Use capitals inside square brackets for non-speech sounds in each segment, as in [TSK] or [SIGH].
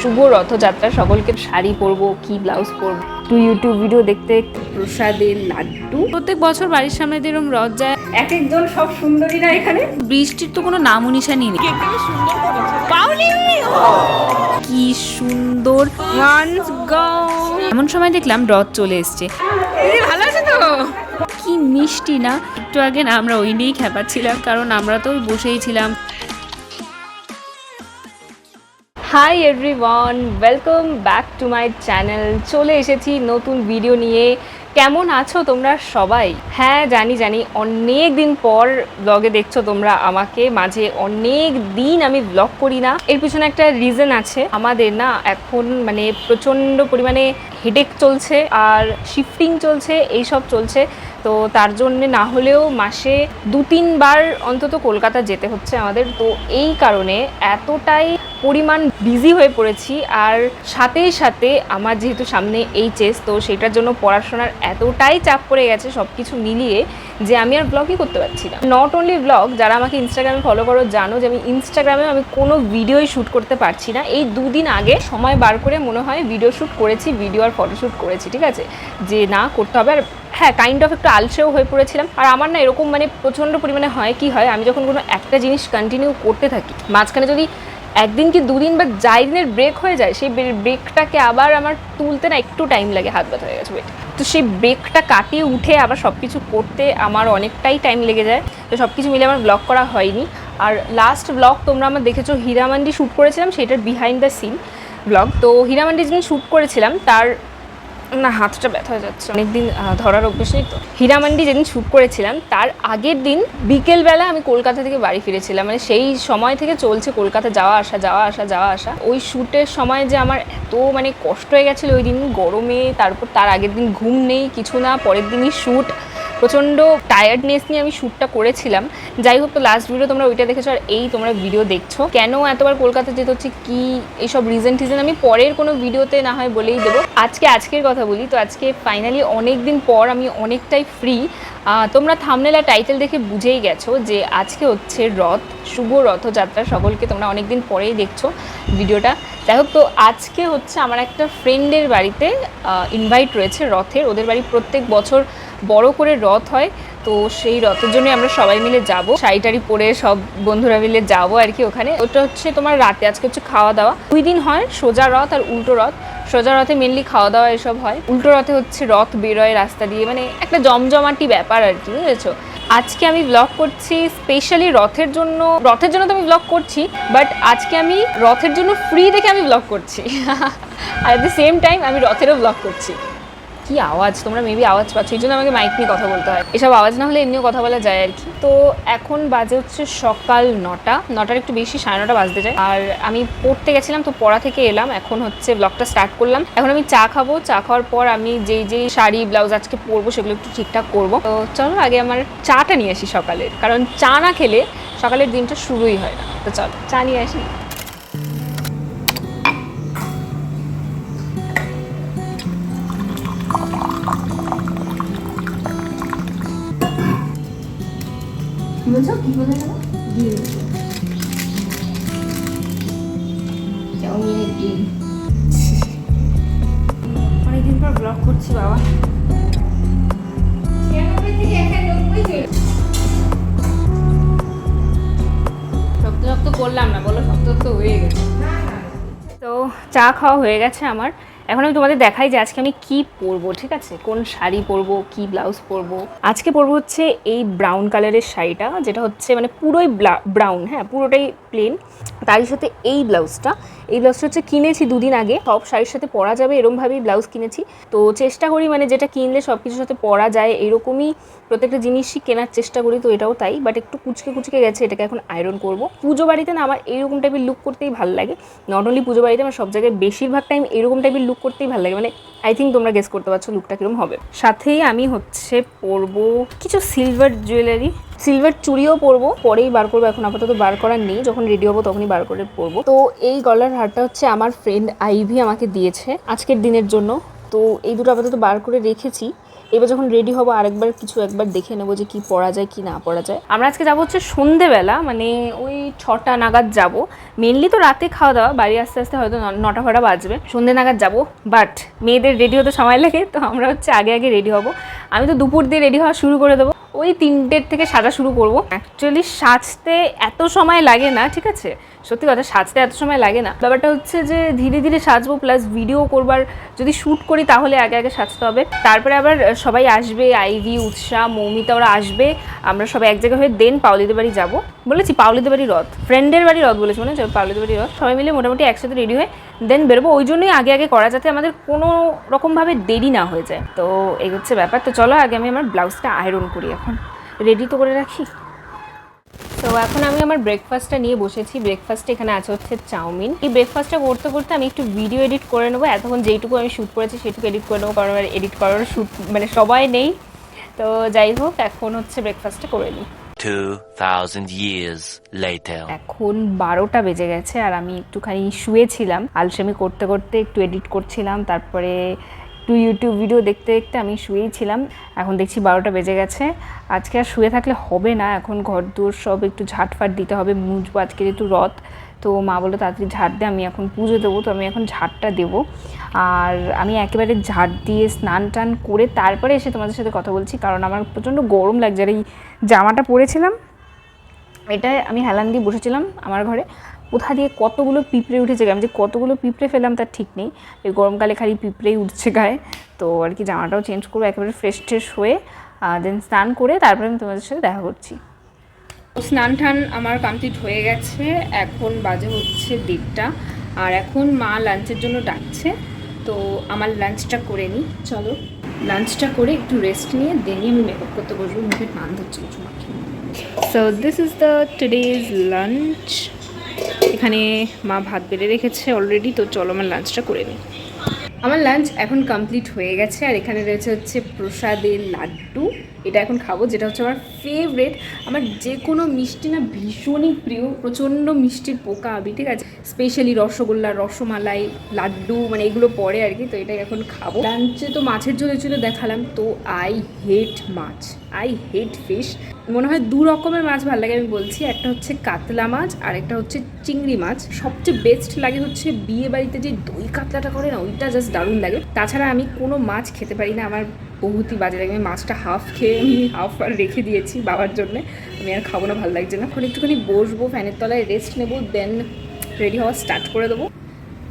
শুভ রথযাত্রা সকলকে শাড়ি পরবো কি ব্লাউজ পরবো? একটু ইউটিউব ভিডিও দেখতে প্রসাদের লাড্ডু। প্রত্যেক বছর বাড়ির সামনে দিয়ে এরকম রথ যায় এক একজন সব সুন্দরীরা এখানে। বৃষ্টির তো কোনো নামও নিশানি নেই। কি সুন্দর এমন সময় দেখলাম রথ চলে এসছে। ভালো আছে তো? কি মিষ্টি না? একটু আগে না আমরা ওই নিয়েই খেপাচ্ছিলাম কারণ আমরা তো ওই বসেই ছিলাম। Hi everyone welcome back to my channel চলে এসেছি নতুন ভিডিও নিয়ে। কেমন আছো তোমরা সবাই? হ্যাঁ জানি জানি। অনেক দিন পর ব্লগে দেখছ তোমরা আমাকে। মাঝে অনেক দিন আমি ব্লগ করি না। এর পিছনে একটা রিজন আছে। আমাদের না এখন মানে প্রচণ্ড পরিমাণে হেডেক চলছে আর শিফটিং চলছে, এইসব চলছে। তো তার জন্য না হলেও মাসে দু তিনবার অন্তত কলকাতা যেতে হচ্ছে আমাদের। তো এই কারণে এতটাই পরিমাণ বিজি হয়ে পড়েছি আর সাথে সাথে আমার যেহেতু সামনে এইচএস তো সেটার জন্য পড়াশোনার এতটাই চাপ পড়ে গেছে সব কিছু মিলিয়ে যে আমি আর ব্লগই করতে পারছি না। নট অনলি ব্লগ যারা আমাকে ইনস্টাগ্রামে ফলো করো, জানো যে আমি ইনস্টাগ্রামে আমি কোনো ভিডিওই শ্যুট করতে পারছি না। এই দুদিন আগে সময় বার করে মনে হয় ভিডিও শ্যুট করেছি ভিডিও আর ফটোশ্যুট করেছি, ঠিক আছে? যে না, করতে হবে। আর হ্যাঁ কাইন্ড অফ একটু আলসেও হয়ে পড়েছিলাম। আর আমার না এরকম মানে প্রচণ্ড পরিমাণে হয় কি হয়, আমি যখন কোনো একটা জিনিস কন্টিনিউ করতে থাকি, মাঝখানে যদি একদিন কি দুদিন বা যাই দিনের ব্রেক হয়ে যায়, সেই ব্রেকটাকে আবার আমার তুলতে না একটু টাইম লাগে, হাত ব্যথা হয়ে গেছে। তো সেই ব্রেকটা কাটিয়ে উঠে আবার সব কিছু করতে আমার অনেকটাই টাইম লেগে যায়। তো সব কিছু মিলে আমার ব্লগ করা হয়নি। আর লাস্ট ব্লগ তোমরা আমার দেখেছ, হীরামান্ডি শ্যুট করেছিলাম, সেটার বিহাইন্ড দ্য সিন ব্লগ তো হীরামান্ডি যেদিন শ্যুট করেছিলাম, তার না, হাতটা ব্যথা হয়ে যাচ্ছে। অনেকদিন ধরার অভ্যেস নেই তো। হীরামান্ডি যেদিন শ্যুট করেছিলাম, তার আগের দিন বিকেলবেলা আমি কলকাতা থেকে বাড়ি ফিরেছিলাম। মানে সেই সময় থেকে চলছে কলকাতা, যাওয়া আসা যাওয়া আসা যাওয়া আসা। ওই শ্যুটের সময় যে আমার এত মানে কষ্ট হয়ে গেছিল, ওই দিন গরমে, তারপর তার আগের দিন ঘুম নেই, কিছু না, পরের দিনই শ্যুট প্রচণ্ড টায়ার্ডনেস নিয়ে আমি শ্যুটটা করেছিলাম। যাই হোক, তো লাস্ট ভিডিও তোমরা ওইটা দেখেছ আর এই তোমরা ভিডিও দেখছ। কেন এতবার কলকাতা যেতে হচ্ছে? কি এইসব রিজন টিজন আমি পরের কোনো ভিডিওতে না হয় বলেই দেবো। আজকে আজকের কথা বলি, তো আজকে ফাইনালি অনেক দিন পর আমি অনেকটাই ফ্রি তোমরা থামনেল টাইটেল দেখে বুঝেই গেছো যে আজকে হচ্ছে রথ, শুভ রথযাত্রা সকলকে তোমরা অনেক দিন পরেই দেখছ ভিডিওটা যাই হোক, তো আজকে হচ্ছে আমার একটা ফ্রেন্ডের বাড়িতে ইনভাইট রয়েছে রথের। ওদের বাড়ি প্রত্যেক বছর বড় করে রথ হয়, তো সেই রথের জন্য আমরা সবাই মিলে যাব। শাড়ি টাড়ি পরে সব বন্ধুরা মিলে যাব আর কি ওখানে। ওটা হচ্ছে তোমার রাতে, আজকে হচ্ছে খাওয়া দাওয়া দুই দিন হয় সোজা রথ আর উল্টো রথ। সোজা রথে মেনলি খাওয়া দাওয়া এসব হয়। উল্টো রথে হচ্ছে রথ বেরোয় রাস্তা দিয়ে মানে একটা জমজমাটি ব্যাপার আর কি, বুঝেছ? আজকে আমি ব্লগ করছি স্পেশালি রথের জন্য রথের জন্য তো আমি ব্লগ করছি বাট আজকে আমি রথের জন্য ফ্রি দেখে আমি ব্লগ করছি। আর অ্যাট দ্য সেম টাইম আমি রথেরও ব্লগ করছি। কি আওয়াজ? তোমরা মেবি আওয়াজ পাচ্ছ, এই জন্য আমাকে মাইক নিয়ে কথা বলতে হয়। এসব আওয়াজ না হলে এমনিও কথা বলা যায় আর কি। তো এখন বাজে হচ্ছে সকাল নটা, নটার একটু বেশি, সাড়ে নটা বাজতে যায়। আর আমি পড়তে গেছিলাম, তো পড়া থেকে এলাম। এখন হচ্ছে ব্লগটা স্টার্ট করলাম। এখন আমি চা খাব। চা খাওয়ার পর আমি যেই যেই শাড়ি ব্লাউজ আজকে পরবো, সেগুলো একটু ঠিকঠাক করব। তো চলো আগে আমার চাটা নিয়ে আসি সকালের। কারণ চা না খেলে সকালের দিনটা শুরুই হয় না। তো চলো, চা নিয়ে আসি। বলছো? কি বলে গেল? চাউমিনের ডিম। অনেকদিন পর ব্লগ করছি বাবা। শক্ত শক্ত করলাম না বলো শক্ত শক্ত হয়ে গেছে। তো চা খাওয়া হয়ে গেছে আমার। এখন আমি তোমাদের দেখাই যে আজকে আমি কি পরবো, ঠিক আছে? কোন শাড়ি পরবো, কি ব্লাউজ পরবো। আজকে পরবো হচ্ছে এই ব্রাউন কালারের শাড়িটা, যেটা হচ্ছে মানে পুরোই ব্রাউন হ্যাঁ পুরোটাই প্লেন তারই সাথে এই ব্লাউজটা এই ব্লাউজটা হচ্ছে কিনেছি দুদিন আগে। সব শাড়ির সাথে পরা যাবে, এরমভাবেই ব্লাউজ কিনেছি। তো চেষ্টা করি মানে যেটা কিনলে সব কিছুর সাথে পরা যায়, এরকমই প্রত্যেকটা জিনিসই কেনার চেষ্টা করি, তো এটাও তাই। বাট একটু কুচকে কুচকে গেছে, এটাকে এখন আয়রন করব। পুজো বাড়িতে না আমার এইরকম টাইপের লুক করতেই ভালো লাগে। নট অনলি পুজো বাড়িতে, আমার সব জায়গায় বেশিরভাগ টাইম এরকম টাইপের লুক করতেই ভালো লাগে। মানে আই থিঙ্ক তোমরা গেস করতে পারছ লুকটা কীরকম হবে। সাথেই আমি হচ্ছে পরবো কিছু সিলভার জুয়েলারি সিলভার চুড়িও পরবো, পরেই বার করব। এখন আপাতত বার করার নেই। যখন রেডি হব তখনই বার করে পরবো। তো এই গলার হারটা হচ্ছে আমার ফ্রেন্ড আইভি আমাকে দিয়েছে আজকের দিনের জন্য। তো এই দুটো আপাতত বার করে রেখেছি। এবার যখন রেডি হব আরেকবার কিছু একবার দেখে নেব যে কি পরা যায়, কি না পরা যায়। আমরা আজকে যাব হচ্ছে সন্ধেবেলা মানে ওই ছটা নাগাদ যাব। মেনলি তো রাতে খাওয়া দাওয়া, বাড়ি আস্তে আস্তে হয়তো নটা ফটা বাজবে। সন্ধে নাগাদ যাব বাট মেয়েদের রেডি হতে সময় লাগে, তো আমরা হচ্ছে আগে আগে রেডি হব। আমি তো দুপুর দিয়ে রেডি হওয়া শুরু করে দেবো। ওই তিনটের থেকে সাজা শুরু করব। অ্যাকচুয়ালি সাজতে এত সময় লাগে না, ঠিক আছে? সত্যি কথা, সাজতে এত সময় লাগে না। ব্যাপারটা হচ্ছে যে, ধীরে ধীরে সাজবো প্লাস ভিডিও করবার যদি শ্যুট করি তাহলে আগে আগে সাজতে হবে। তারপরে আবার সবাই আসবে আইভি উৎসাহ মৌমিতা ওরা আসবে। আমরা সবাই এক জায়গায় হয়ে দেন পাউলিদের বাড়ি যাব। বলেছি পাউলিদের বাড়ি রথ। ফ্রেন্ডের বাড়ি রথ বলেছি মনে হচ্ছে পাউলিদের বাড়ি রথ। সবাই মিলে মোটামুটি একসাথে রেডি হয়ে দেন বেরোবো। ওই জন্যই আগে আগে করা যাতে আমাদের কোনো রকমভাবে দেরি না হয়ে যায়। তো এই হচ্ছে ব্যাপার। তো চলো, আগে আমি আমার ব্লাউজটা আয়রন করি এখন। রেডি তো করে রাখি? তো এখন আমি আমার ব্রেকফাস্টটা নিয়ে বসেছি। ব্রেকফাস্টে এখানে আছে হচ্ছে চাউমিন। এই ব্রেকফাস্টটা করতে করতে আমি একটু ভিডিও এডিট করে নেব। এতক্ষণ যেইটুকু আমি শ্যুট করেছি সেটুকু এডিট করে নেব কারণ আমার এডিট করার শ্যুট মানে সবাই নেই। তো যাই হোক এখন হচ্ছে ব্রেকফাস্টটা করে নিই। 2,000 years later. এখন বারোটা বেজে গেছে আর আমি একটুখানি শুয়েছিলাম। আলসেমি করতে করতে একটু এডিট করছিলাম। তারপরে একটু ইউটিউব ভিডিও দেখতে দেখতে আমি শুয়েই ছিলাম। এখন দেখছি বারোটা বেজে গেছে। আজকে আর শুয়ে থাকলে হবে না। এখন ঘর দূর সব একটু ঝাঁটফাট দিতে হবে। মুছবো, আজকে যেহেতু রথ, তো মা বলল তাড়াতাড়ি ঝাড় দে, আমি এখন পুজো দেবো, তো আমি এখন ঝাড়টা দেবো। আর আমি একেবারে ঝাড় দিয়ে স্নান টান করে তারপরে এসে তোমাদের সাথে কথা বলছি, কারণ আমার প্রচণ্ড গরম লাগছে। আর এই জামাটা পরেছিলাম, এটায় আমি হেলান দিয়ে বসেছিলাম আমার ঘরে। কোথা দিয়ে কতগুলো পিঁপড়ে উঠেছে গায়ে? যে কতগুলো পিঁপড়ে ফেলাম তার ঠিক নেই। এই গরমকালে খালি পিঁপড়েই উঠছে গায়ে। তো আর কি জামাটাও চেঞ্জ করব, একেবারে ফ্রেশ ট্রেশ হয়ে দেন স্নান করে তারপরে আমি তোমাদের সাথে দেখা করছি। স্নান টান আমার কমপ্লিট হয়ে গেছে। এখন বাজে হচ্ছে দেড়টা। আর এখন মা লাঞ্চের জন্য ডাকছে। তো আমার লাঞ্চটা করে নিই। চলো, লাঞ্চটা করে একটু রেস্ট নিয়ে দেনই আমি মেকআপ করতে বসবো। মুখে টান ধরছে কিছু মাখিয়ে so this is the today's lunch এখানে মা ভাত বেড়ে রেখেছে অলরেডি তো চলো আমার লাঞ্চটা করে নিই। আমার লাঞ্চ এখন কমপ্লিট হয়ে গেছে, আর এখানে রয়েছে হচ্ছে প্রসাদের লাড্ডু। এটা এখন খাব, যেটা হচ্ছে আমার ফেভারেট আমার যে কোনো মিষ্টি না ভীষণই প্রিয়, প্রচণ্ড মিষ্টির পোকা আমি ঠিক আছে? স্পেশালি রসগোল্লা, রসমালাই, লাড্ডু মানে এগুলো পরে আর কি, তো এটা এখন খাব। লাঞ্চে তো মাছের ঝোল ছিল দেখালাম, তো আই হেট মাছ আই হেট ফিশ মনে হয় দু রকমের মাছ ভালো লাগে, আমি বলছি। একটা হচ্ছে কাতলা মাছ, আর একটা হচ্ছে চিংড়ি মাছ। সবচেয়ে বেস্ট লাগে হচ্ছে বিয়ে বাড়িতে যে দই কাতলাটা করে না, ওইটা জাস্ট দারুণ লাগে। তাছাড়া আমি কোনো মাছ খেতে পারি না, আমার বহুতই বাজে লাগে। আমি মাছটা হাফ খেয়ে আমি হাফ আর রেখে দিয়েছি বাবার জন্য। আমি আর খাব না, ভালো লাগছে না। এখন একটুখানি বসবো, ফ্যানের তলায় রেস্ট নেব দেন রেডি হওয়া স্টার্ট করে দেবো।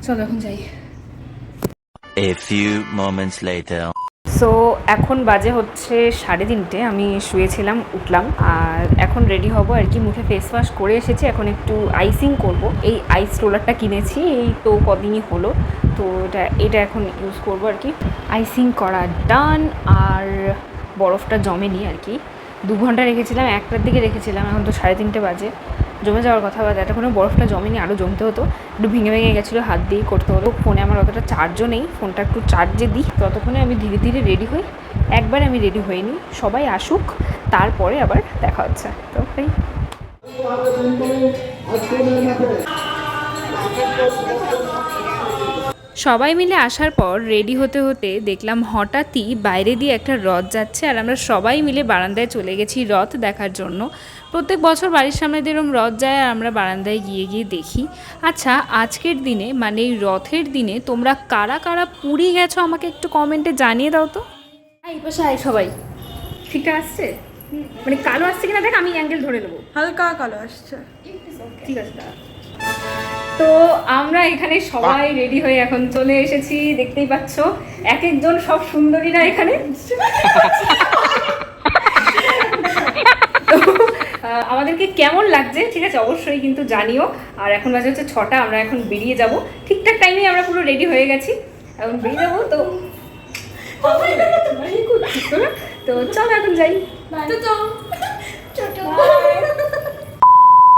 চলো এখন যাই। A few moments later. So এখন বাজে হচ্ছে সাড়ে তিনটে, আমি শুয়েছিলাম, উঠলাম, আর এখন রেডি হব আর কি, মুখে ফেস ওয়াশ করে এসেছি, এখন একটু আইসিং করব। এই আইস রোলারটা কিনেছি, এই তো কদিনই হলো, তো এটা এটা এখন ইউজ করব আর কি। আইসিং করা ডান আর বরফটা জমেনি আর কি। দু ঘণ্টা রেখেছিলাম, একটার দিকে রেখেছিলাম, এখন তো সাড়ে তিনটে বাজে। জমে যাওয়ার কথা বাদ, এতক্ষণে বরফটা জমেনি আরও জমতে হতো। একটু ভেঙে ভেঙে গেছিল, হাত দিয়েই করতে হতো ফোনে আমার অতটা চার্জও নেই, ফোনটা একটু চার্জে দিই। ততক্ষণে আমি ধীরে ধীরে রেডি হই। একবার আমি রেডি হইনি, সবাই আসুক, তারপরে আবার দেখা হচ্ছে। তো এই। সবাই মিলে আসার পর রেডি হতে হতে দেখলাম হঠাৎই বাইরে দিয়ে একটা রথ যাচ্ছে, আর আমরা সবাই মিলে বারান্দায় চলে গেছি রথ দেখার জন্য। প্রত্যেক বছর বাড়ির সামনে দিয়ে এরকম রথ যায় আর আমরা বারান্দায় গিয়ে গিয়ে দেখি। আচ্ছা আজকের দিনে মানে এই রথের দিনে তোমরা কারা কারা পুরী গেছো আমাকে একটু কমেন্টে জানিয়ে দাও তো। এই পাশে আয় সবাই। ঠিকঠাক আসছে? মানে কালো আসছে কিনা দেখ আমি অ্যাঙ্গেল ধরে নেব। হালকা কালো আসছে। ঠিক আছে। তো আমরা এখানে সবাই রেডি হয়ে এখন চলে এসেছি দেখতেই পাচ্ছ। এক একজন সব সুন্দরীরা এখানে [LAUGHS] তো, আহ, আমাদেরকে কেমন লাগছে ঠিক আছে অবশ্যই কিন্তু জানিও। আর এখন বাজে হচ্ছে ছটা আমরা এখন বেরিয়ে যাব। ঠিকঠাক টাইমে আমরা পুরো রেডি হয়ে গেছি। এখন বেরিয়ে যাব তো তো চল এখন যাই।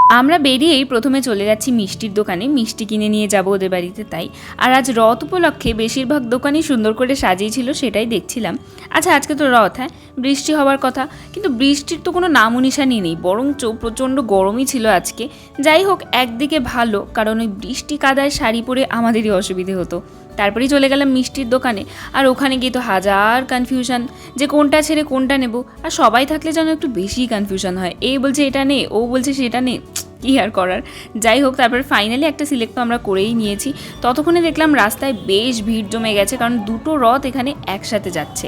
আমরা বেরিয়েই প্রথমে চলে যাচ্ছি মিষ্টির দোকানে। মিষ্টি কিনে নিয়ে যাব ওদের বাড়িতে তাই। আর আজ রথ উপলক্ষে বেশিরভাগ দোকানই সুন্দর করে সাজিয়েছিল, সেটাই দেখছিলাম। আচ্ছা আজকে তো রথ হ্যাঁ? বৃষ্টি হওয়ার কথা। কিন্তু বৃষ্টির তো কোনো নামও নিশানি নেই বরঞ্চ প্রচণ্ড গরমই ছিল আজকে। যাই হোক, একদিকে ভালো, কারণ ওই বৃষ্টি কাদায় শাড়ি পরে আমাদেরই অসুবিধে হতো। তারপরেই চলে গেলাম মিষ্টির দোকানে। আর ওখানে গিয়ে তো হাজার কনফিউশন যে কোনটা ছেড়ে কোনটা নেব। আর সবাই থাকলে যেন একটু বেশি কনফিউশন হয়। এই বলছে, এটা নে, ও বলছে, সেটা নে। [TSK] কী আর করার? যাই হোক, তারপর ফাইনালি একটা সিলেক্ট তো আমরা করেই নিয়েছি। ততক্ষণে দেখলাম রাস্তায় বেশ ভিড় জমে গেছে, কারণ দুটো রথ এখানে একসাথে যাচ্ছে।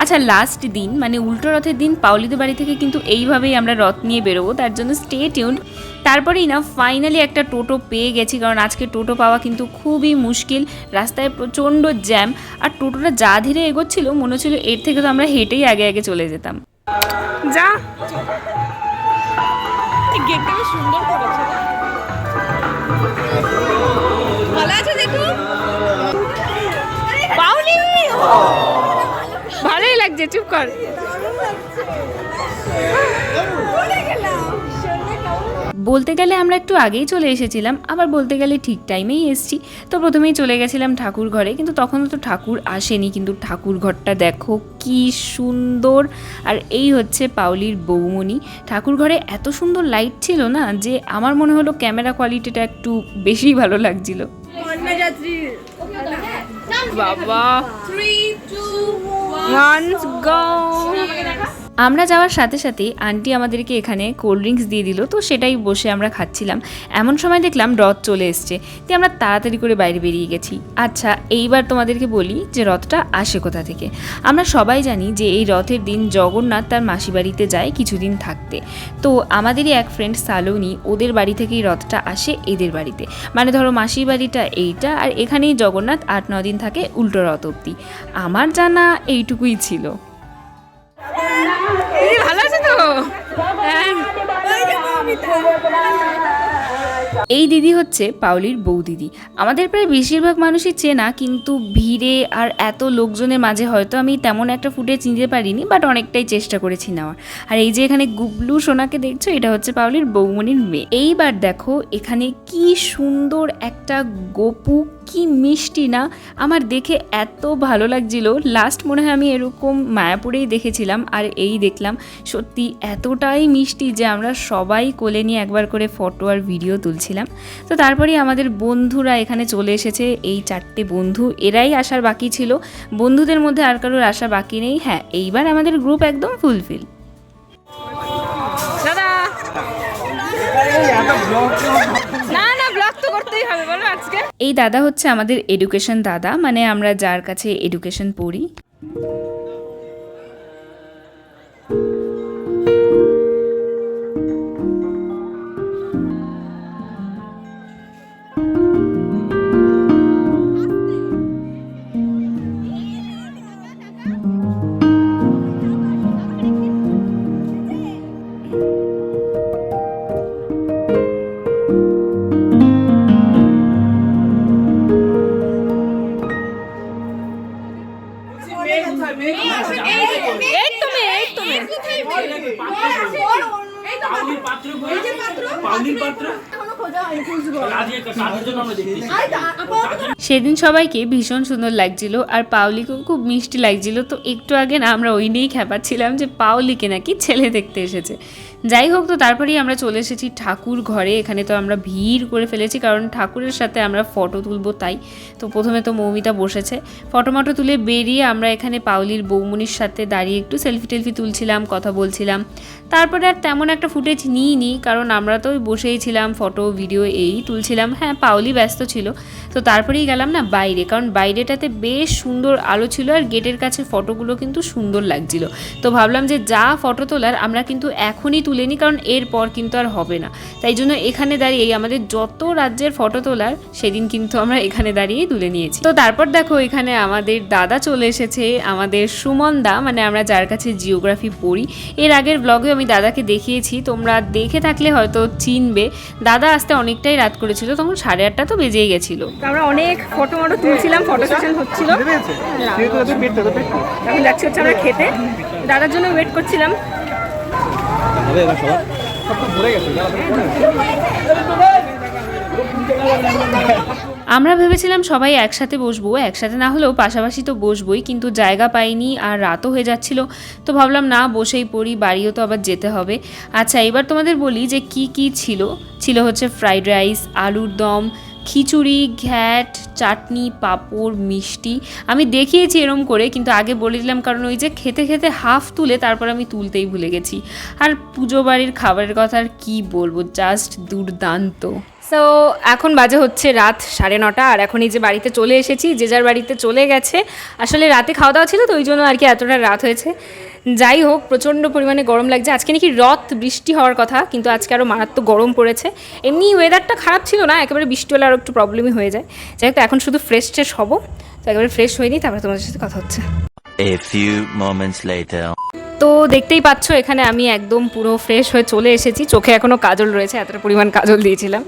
আচ্ছা লাস্ট দিন মানে উল্টো রথের দিন পাউলিদের বাড়ি থেকে কিন্তু এইভাবেই আমরা রথ নিয়ে বেরোবো তার জন্য স্টে টিউন তারপরেই না ফাইনালি একটা টোটো পেয়ে গেছি কারণ আজকে টোটো পাওয়া কিন্তু খুবই মুশকিল রাস্তায় প্রচণ্ড জ্যাম আর টোটোটা যা ধীরে এগোচ্ছিল মনে হচ্ছিল এর থেকে তো আমরা হেঁটেই আগে আগে চলে যেতাম। যা। গেটটা সুন্দর করেছে। লাগছে চুপ কর। বলতে গেলে আমরা একটু আগেই চলে এসেছিলাম আবার বলতে গেলে ঠিক টাইমেই এসেছি। তো প্রথমেই চলে গেছিলাম ঠাকুর ঘরে কিন্তু তখনও তো ঠাকুর আসেনি কিন্তু ঠাকুর ঘরটা দেখো কি সুন্দর। আর এই হচ্ছে পাউলির বৌমণি। ঠাকুর ঘরে এত সুন্দর লাইট ছিল না যে আমার মনে হলো ক্যামেরা কোয়ালিটিটা একটু বেশি ভালো লাগছিল। বাবা। Let's go. আমরা যাওয়ার সাথে সাথে আন্টি আমাদেরকে এখানে কোল্ড ড্রিঙ্কস দিয়ে দিল, তো সেটাই বসে আমরা খাচ্ছিলাম। এমন সময় দেখলাম রথ চলে এসছে, দিয়ে আমরা তাড়াতাড়ি করে বাইরে বেরিয়ে গেছি। আচ্ছা এইবার তোমাদেরকে বলি যে রথটা আসে কোথা থেকে? আমরা সবাই জানি যে এই রথের দিন জগন্নাথ তার মাসি বাড়িতে যায় কিছুদিন থাকতে। তো আমাদেরই এক ফ্রেন্ড সালোনি, ওদের বাড়ি থেকেই রথটা আসে এদের বাড়িতে। মানে ধরো মাসির বাড়িটা এইটা, আর এখানেই জগন্নাথ আট, ন দিন থাকে উল্টো রথ অব্দি আমার জানা এইটুকুই ছিল। এই দিদি হচ্ছে পাউলির বউ দিদি। আমাদের প্রায় বেশিরভাগ মানুষই চেনা, কিন্তু ভিড়ে আর এত লোকজনের মাঝে হয়তো আমি তেমন একটা ফুটে চিনতে পারিনি বাট অনেকটাই চেষ্টা করেছি নেওয়ার। আর এই যে এখানে গুবলু সোনাকে দেখছ, এটা হচ্ছে পাউলির বৌমনির মেয়ে। এইবার দেখো এখানে কি সুন্দর একটা গপু কি মিষ্টি না? আমার দেখে এত ভালো লাগছিল। লাস্ট মনে হয় আমি এরকম মায়াপুরেই দেখেছিলাম আর এই দেখলাম। সত্যি এতটাই মিষ্টি যে আমরা সবাই কোলে নিয়ে একবার করে ফটো আর ভিডিও তুলছিলাম। তো তারপরেই আমাদের বন্ধুরা এখানে চলে এসেছে এই চারটে বন্ধু। এরাই আসার বাকি ছিল। বন্ধুদের মধ্যে আর কারোর আসা বাকি নেই। হ্যাঁ এইবার আমাদের গ্রুপ একদম ফুলফিল না না ব্লগ তো করতেই হবে বলো আজকে এই দাদা হচ্ছে আমাদের এডুকেশন দাদা মানে আমরা যার কাছে এডুকেশন পড়ি। সেদিন সবাইকে ভীষণ সুন্দর লাগছিল আর পাওলিকেও খুব মিষ্টি লাগছিল তো একটু আগে না আমরা ওই নিয়েই খেপাচ্ছিলাম যে পাওলিকে নাকি ছেলে দেখতে এসেছে। যাই হোক তো তারপরেই আমরা চলে এসেছি ঠাকুর ঘরে। এখানে তো আমরা ভিড় করে ফেলেছি, কারণ ঠাকুরের সাথে আমরা ফটো তুলবো তাই। তো প্রথমে তো মৌমিতা বসেছে। ফটো মটো তুলে বেরিয়ে আমরা এখানে পাউলির বৌমনির সাথে দাঁড়িয়ে একটু সেলফি টেলফি তুলছিলাম, কথা বলছিলাম। তারপরে আর তেমন একটা ফুটেজ নিইনি, কারণ আমরা তো বসেই ছিলাম ফটো ভিডিও এই তুলছিলাম। হ্যাঁ পাউলি ব্যস্ত ছিল। তো তারপরেই গেলাম না বাইরে, কারণ বাইরেটাতে বেশ সুন্দর আলো ছিল আর গেটের কাছে ফটোগুলো কিন্তু সুন্দর লাগছিল। তো ভাবলাম যে যা ফটো তোলার, আমরা কিন্তু এখনই তুলে নিই কারণ এরপর কিন্তু আর হবে না। তাই জন্য এখানে দাঁড়িয়ে আমাদের যত রাজ্যের ফটো তোলার সেদিন কিন্তু আমরা এখানে দাঁড়িয়েই তুলে নিয়েছি। তো তারপর দেখো এখানে আমাদের দাদা চলে এসেছে আমাদের সুমন দা মানে আমরা যার কাছে জিওগ্রাফি পড়ি। এর আগের ব্লগে আমি দাদাকে দেখিয়েছি তোমরা দেখে থাকলে হয়তো চিনবে। দাদা আসতে অনেকটাই রাত করেছিল তখন সাড়ে আটটা তো বেজেই গেছিল। আমরা অনেক ফটো মটো তুলছিলাম ফটো সেশন হচ্ছিল। এখন যাচ্ছি হচ্ছে আমরা খেতে। দাদার জন্য ওয়েট করছিলাম। আমরা ভেবেছিলাম সবাই একসাথে বসবো, একসাথে না হলেও পাশাপাশি তো বসবোই, কিন্তু জায়গা পাইনি আর রাতও হয়ে যাচ্ছিল। তো ভাবলাম, না, বসেই পড়ি, বাড়িও তো আবার যেতে হবে। আচ্ছা এবার তোমাদের বলি যে কি কি ছিল? ছিল হচ্ছে ফ্রাইড রাইস, আলুর দম খিচুড়ি, ঘ্যাট, চাটনি, পাঁপড়, মিষ্টি। আমি দেখিয়েছি এরম করে, কিন্তু আগে বলে দিলাম, কারণ ওই যে খেতে খেতে হাফ তুলে তারপর আমি তুলতেই ভুলে গেছি। আর পুজো বাড়ির খাবারের কথা আর কী বলব জাস্ট দুর্দান্ত। সো এখন বাজে হচ্ছে রাত সাড়ে নটা, আর এখন এই যে বাড়িতে চলে এসেছি, যে যার বাড়িতে চলে গেছে, আসলে রাতে খাওয়া দাওয়া ছিল তো, ওই জন্য আর কি এতটা রাত হয়েছে। যাই হোক প্রচণ্ড পরিমাণে গরম লাগছে। আজকে নাকি রথ বৃষ্টি হওয়ার কথা কিন্তু আজকে আরও মারাত্মক গরম পড়েছে। এমনি ওয়েদারটা খারাপ ছিল না একেবারে বৃষ্টি হলে আরও একটু প্রবলেমই হয়ে যায়। যাই হোক এখন শুধু ফ্রেশ ট্রেশ হব। তো একেবারে ফ্রেশ হয়ে নিই তারপরে তোমাদের সাথে কথা হচ্ছে। A few moments later. তো দেখতেই পাচ্ছ এখানে আমি একদম পুরো ফ্রেশ হয়ে চলে এসেছি। চোখে এখনও কাজল রয়েছে এতটা পরিমাণ কাজল দিয়েছিলাম।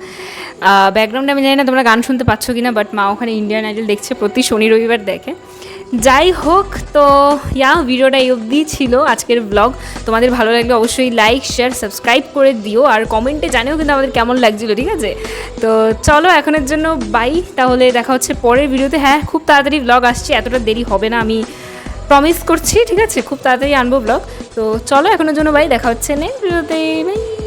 ব্যাকগ্রাউন্ডে আমি জানি না তোমরা গান শুনতে পাচ্ছ কি না বাট মা ওখানে ইন্ডিয়ান আইডল দেখছে প্রতি শনি রবিবার দেখে। যাই হোক, তো, ইয়া, ভিডিওটা এই অবধি ছিল আজকের ব্লগ তোমাদের ভালো লাগলে অবশ্যই লাইক শেয়ার সাবস্ক্রাইব করে দিও। আর কমেন্টে জানিও কিন্তু আমাদের কেমন লাগছিল, ঠিক আছে? তো, চলো, এখনের জন্য বাই তাহলে দেখা হচ্ছে পরের ভিডিওতে। হ্যাঁ খুব তাড়াতাড়ি ব্লগ আসছে, এতটা দেরি হবে না, আমি প্রমিস করছি, ঠিক আছে? খুব তাড়াতাড়ি আনব ব্লগ তো, চলো, এখনের জন্য বাই দেখা হচ্ছে নেক্সট ভিডিওতে। বাই